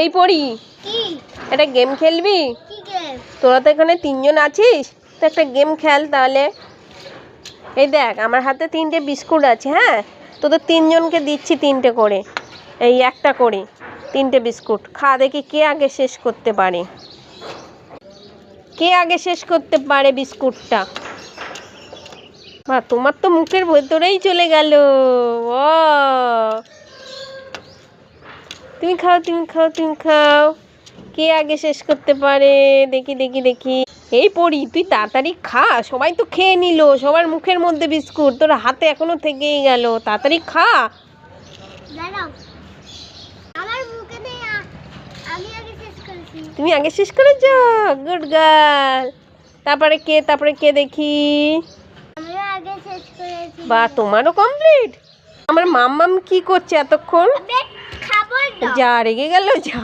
এই পড়ি। একটা গেম খেলবি? তোরা তো এখানে তিনজন আছিস তো একটা গেম খেল তাহলে। এই দেখ আমার হাতে তিনটে বিস্কুট আছে হ্যাঁ? তোদের তিনজনকে দিচ্ছি তিনটে করে এই একটা করে তিনটে বিস্কুট। খা দেখি কে আগে শেষ করতে পারে। কে আগে শেষ করতে পারে বিস্কুটটা? বা তোমার তো মুখের ভেতরেই চলে গেল। ও তুমি খাও তুমি খাও তুমি খাও কে আগে শেষ করতে পারে? দেখি দেখি দেখি। এই পড়ি তুই তাড়াতাড়ি খা। সবাই তো খেয়ে নিল। সবার মুখের মধ্যে বিস্কুট। তোর হাতে এখনও থেকেই গেল। তাড়াতাড়ি খা। তুমি আগে শেষ করেছ গুড গার্ল। তারপরে কে তারপরে কে দেখি? বা তোমারও কমপ্লিট আমার মাম্মাম কি করছে এতক্ষণ? যা রেগে গেল যা